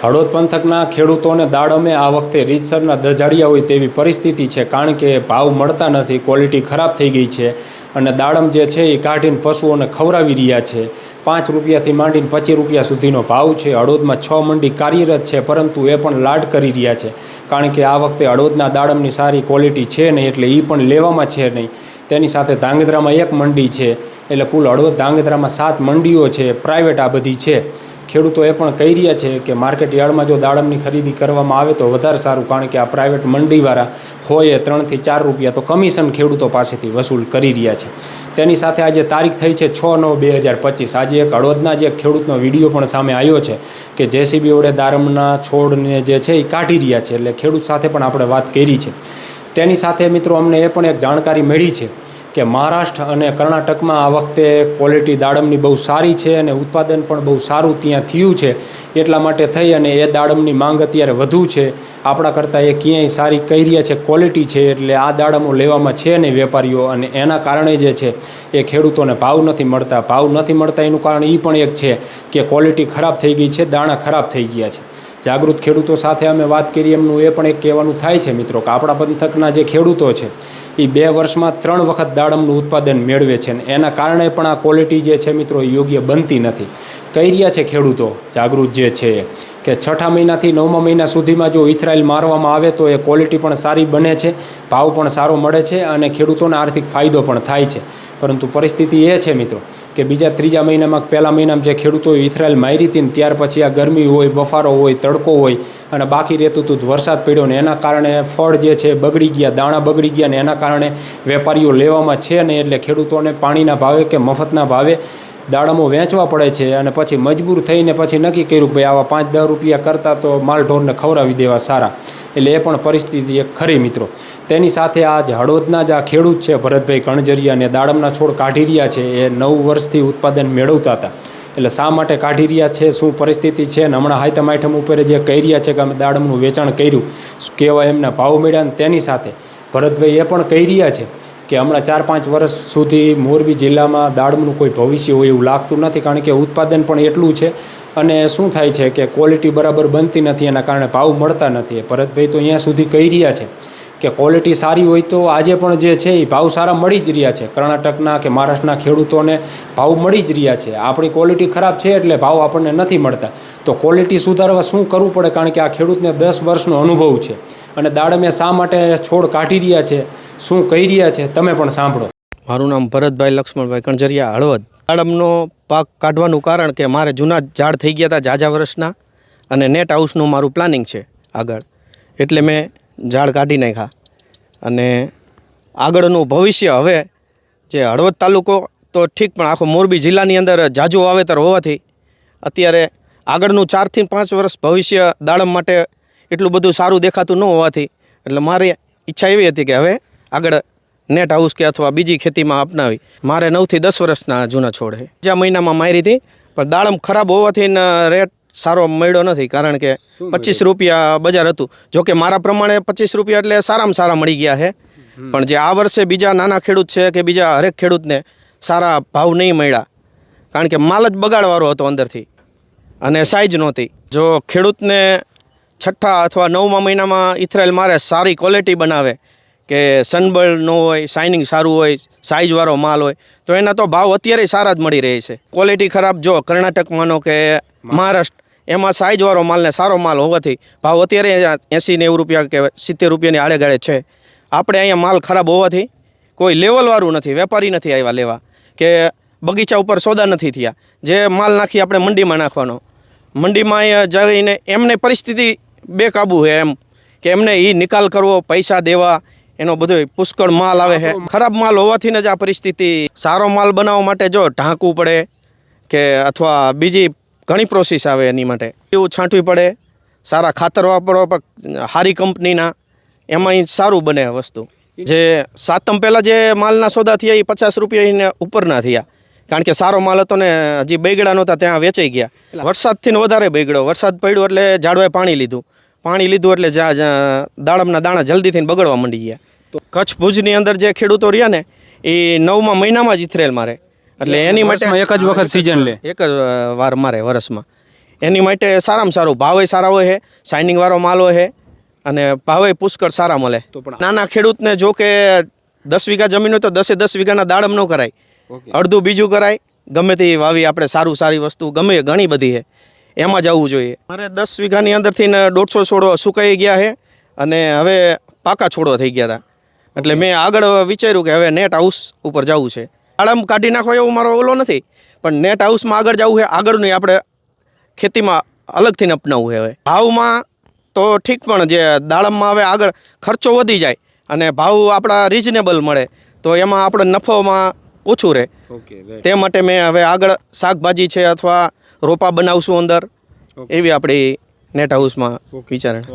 હળવદ પંથકના ખેડૂતોને દાડમે આ વખતે રીતસરના દજાડિયા હોય તેવી પરિસ્થિતિ છે, કારણ કે ભાવ મળતા નથી, ક્વોલિટી ખરાબ થઈ ગઈ છે અને દાડમ જે છે એ કાઢીને પશુઓને ખવડાવી રહ્યા છે. પાંચ રૂપિયાથી માંડીને પચીસ રૂપિયા સુધીનો ભાવ છે. હળવદમાં છ મંડી કાર્યરત છે, પરંતુ એ પણ લાડ કરી રહ્યા છે, કારણ કે આ વખતે હળવદના દાડમની સારી ક્વોલિટી છે નહીં, એટલે એ પણ લેવામાં છે નહીં. તેની સાથે ધાંગધ્રામાં એક મંડી છે, એટલે કુલ હળવદ ધાંગધ્રામાં સાત મંડીઓ છે, પ્રાઇવેટ આ બધી છે. ખેડૂતો એ પણ કહી રહ્યા છે કે માર્કેટ યાર્ડમાં જો દાડમની ખરીદી કરવામાં આવે તો વધારે સારું, કારણ કે આ પ્રાઇવેટ મંડીવાળા હોય ત્રણથી ચાર રૂપિયા તો કમિશન ખેડૂતો પાસેથી વસૂલ કરી રહ્યા છે. તેની સાથે આજે તારીખ થઈ છે છ નવ બે હજાર પચીસ. આજે એક હળવદના જે ખેડૂતનો વીડિયો પણ સામે આવ્યો છે કે જેસીબી વડે દાડમના છોડને જે છે એ કાઢી રહ્યા છે. એટલે ખેડૂત સાથે પણ આપણે વાત કરી છે. તેની સાથે મિત્રો અમને એ પણ એક જાણકારી મળી છે કે મહારાષ્ટ્ર અને કર્ણાટકમાં આ વખતે ક્વોલિટી દાડમની બહુ સારી છે અને ઉત્પાદન પણ બહુ સારું ત્યાં થયું છે. એટલા માટે થઈ અને એ દાડમની માંગ અત્યારે વધુ છે. આપણા કરતાં એ ક્યાંય સારી કહી રહ્યા છે ક્વોલિટી છે એટલે આ દાડમો લેવામાં છે નહીં વેપારીઓ અને એના કારણે જે છે એ ખેડૂતોને ભાવ નથી મળતા. ભાવ નથી મળતા એનું કારણ એ પણ એક છે કે ક્વોલિટી ખરાબ થઈ ગઈ છે, દાણા ખરાબ થઈ ગયા છે. જાગૃત ખેડૂતો સાથે અમે વાત કરી, એમનું એ પણ એક કહેવાનું થાય છે મિત્રો કે આપણા પંથકના જે ખેડૂતો છે એ બે વર્ષમાં ત્રણ વખત દાડમનું ઉત્પાદન મેળવે છે અને એના કારણે પણ આ ક્વોલિટી જે છે મિત્રો યોગ્ય બનતી નથી. કહી રહ્યા છે ખેડૂતો, જાગૃત જે છે કે છઠ્ઠા મહિનાથી નવમા મહિના સુધીમાં જો ઇથરાયલ મારવામાં આવે તો એ ક્વોલિટી પણ સારી બને છે, ભાવ પણ સારો મળે છે અને ખેડૂતોને આર્થિક ફાયદો પણ થાય છે. પરંતુ પરિસ્થિતિ એ છે મિત્રો કે બીજા ત્રીજા મહિનામાં પહેલા મહિનામાં જે ખેડૂતોએ ઇથરાયલ મારી હતી ને ત્યાર પછી આ ગરમી હોય, બફારો હોય, તડકો હોય અને બાકી રહેતું હતું વરસાદ પડ્યો ને એના કારણે ફળ જે છે બગડી ગયા, દાણા બગડી ગયા ને એના કારણે વેપારીઓ લેવામાં છે ને એટલે ખેડૂતોને પાણીના ભાવે કે મફતના ભાવે દાડમો વેચવા પડે છે અને પછી મજબૂર થઈને પછી નક્કી કર્યું ભાઈ આવા પાંચ દસ રૂપિયા કરતાં તો માલઢોરને ખવડાવી દેવા સારા. એટલે એ પણ પરિસ્થિતિ એક ખરી મિત્રો. તેની સાથે આ જ હળવદના જ આ ખેડૂત છે ભરતભાઈ કણજરિયા અને દાડમના છોડ કાઢી રહ્યા છે. એ નવ વર્ષથી ઉત્પાદન મેળવતા હતા. એટલે શા માટે કાઢી રહ્યા છે, શું પરિસ્થિતિ છે અને હમણાં હાઈતમ આઈટમ ઉપર જે કહી રહ્યા છે કે અમે દાડમનું વેચાણ કર્યું. કહેવાય એમના ભાવ મળ્યા તેની સાથે. ભરતભાઈ એ પણ કહી રહ્યા છે. કે હમણાં ચાર પાંચ વર્ષ સુધી મોરબી જિલ્લામાં દાડમનું કોઈ ભવિષ્ય હોય એવું લાગતું નથી, કારણ કે ઉત્પાદન પણ એટલું છે. અને શું થાય છે કે ક્વોલિટી બરાબર બનતી નથી, એના કારણે ભાવ મળતા નથી. ભરતભાઈ તો અહીંયા સુધી કહી રહ્યા છે કે ક્વોલિટી સારી હોય તો આજે પણ જે છે એ ભાવ સારા મળી જ રહ્યા છે. કર્ણાટકના કે મહારાષ્ટ્રના ખેડૂતોને ભાવ મળી જ રહ્યા છે. આપણી ક્વોલિટી ખરાબ છે એટલે ભાવ આપણને નથી મળતા. તો ક્વોલિટી સુધારવા શું કરવું પડે, કારણ કે આ ખેડૂતને દસ વર્ષનો અનુભવ છે. અને દાડમે શા માટે છોડ કાઢી રહ્યા છે? શું કહી રહ્યા છે તમે પણ સાંભળો. મારું નામ ભરતભાઈ લક્ષ્મણભાઈ કણજરિયા હળવદ. દાડમનો પાક કાઢવાનું કારણ કે મારે જૂના ઝાડ થઈ ગયા હતા જાજા વર્ષના અને નેટ હાઉસનું મારું પ્લાનિંગ છે આગળ. એટલે મેં ઝાડ કાઢી નાખ્યા. અને આગળનું ભવિષ્ય હવે જે હળવદ તાલુકો તો ઠીક, પણ આખો મોરબી જિલ્લાની અંદર જાજુ વાવેતર હોવાથી અત્યારે આગળનું ચારથી પાંચ વર્ષ ભવિષ્ય દાડમ માટે એટલું બધું સારું દેખાતું ન હોવાથી એટલે મારી ઈચ્છા એવી હતી કે હવે આગળ નેટ હાઉસ કે અથવા બીજી ખેતીમાં અપનાવી. મારે નવથી દસ વર્ષના જૂના છોડ છે. બીજા મહિનામાં મારી હતી પણ દાડમ ખરાબ હોવાથી રેટ સારો મળ્યો નથી. કારણ કે પચીસ રૂપિયા બજાર હતું. જોકે મારા પ્રમાણે પચીસ રૂપિયા એટલે સારામાં સારા મળી ગયા છે. પણ જે આ વર્ષે બીજા નાના ખેડૂત છે કે બીજા હરેક ખેડૂતને સારા ભાવ નહીં મળ્યા. કારણ કે માલ જ બગાડવાળો હતો અંદરથી. અને સાઇઝ નહોતી. જો ખેડૂતને છઠ્ઠા અથવા નવમા મહિનામાં ઇથરાયલ મારે સારી ક્વોલિટી બનાવે કે સનબર્ડ ન હોય શાઇનિંગ સારું હોય સાઇઝવાળો માલ હોય, તો એના તો ભાવ અત્યારે સારા જ મળી રહે છે. ક્વોલિટી ખરાબ જો કર્ણાટક માનો કે મહારાષ્ટ્ર, એમાં સાઇઝવાળો માલને સારો માલ હોવાથી ભાવ અત્યારે એંસી નેવું રૂપિયા કે સિત્તેર રૂપિયાની આડેગાળે છે. આપણે અહીંયા માલ ખરાબ હોવાથી કોઈ લેવલવાળું નથી, વેપારી નથી આવ્યા લેવા. કે બગીચા ઉપર સોદા નથી થયા. જે માલ નાખી આપણે મંડીમાં નાખવાનો. મંડીમાં જઈને એમને પરિસ્થિતિ બેકાબુ છે એમ. કે એમને એ નિકાલ કરવો, પૈસા દેવા એનો બધો પુષ્કળ માલ આવે છે. ખરાબ માલ હોવાથી જ આ પરિસ્થિતિ સારો માલ બનાવવા માટે જો ઢાંકવું પડે કે અથવા બીજી ઘણી પ્રોસેસ આવે એની માટે. એવું છાંટવી પડે સારા ખાતર વાપરવા સારી કંપનીના એમાં સારું બને વસ્તુ. જે સાતમ પહેલાં જે માલના સોદા થયા એ પચાસ રૂપિયા ઉપરના થયા. કારણ કે સારો માલ હતો ને હજી બેગડા નહોતા ત્યાં વેચાઈ ગયા. વરસાદથી ને વધારે બેગડો. વરસાદ પડ્યો એટલે ઝાડવાએ પાણી લીધું. પાણી લીધું એટલે જ્યાં જા- દાડમના દાણા જલ્દીથી બગડવા માંડી ગયા. તો કચ્છ ભુજની અંદર જે ખેડૂતો રહ્યા ને એ નવમા મહિનામાં જ ઇથરેલ મારે. એટલે એની માટે એક જ વખત સિઝન લે. એક જ વાર મારે વરસમાં એની માટે સારામાં સારું ભાવે સારા હોય છે શાઇનિંગવાળો માલ હોય છે અને ભાવે પુષ્કળ સારા મળે. તો પણ નાના ખેડૂતને જો કે દસ વીઘા જમીન હોય તો દસે દસ વીઘાના દાડમ ન કરાય. અડધું બીજું કરાય. ગમે તે વાવી આપણે સારું સારી વસ્તુ ગમે ઘણી બધી છે એમાં જવું જોઈએ. મારે દસ વીઘાની અંદરથી ને દોઢસો છોડો સુકાઈ ગયા છે અને હવે પાકા છોડો થઈ ગયા હતા એટલે મેં આગળ વિચાર્યું કે હવે નેટ હાઉસ ઉપર જવું છે. દાડમ કાઢી નાખો એવો મારો ઓલો નથી પણ નેટ હાઉસમાં આગળ જવું છે આગળની આપણે ખેતીમાં અલગથી અપનાવવું છે હવે. ભાવમાં તો ઠીક પણ જે દાડમમાં હવે આગળ ખર્ચો વધી જાય અને ભાવ આપણા રિઝનેબલ મળે તો એમાં આપણે નફોમાં ઓછું રહે. તે માટે મેં હવે આગળ શાકભાજી છે અથવા રોપા બનાવશું અંદર એવી આપણી નેટ હાઉસમાં. વિચારણા.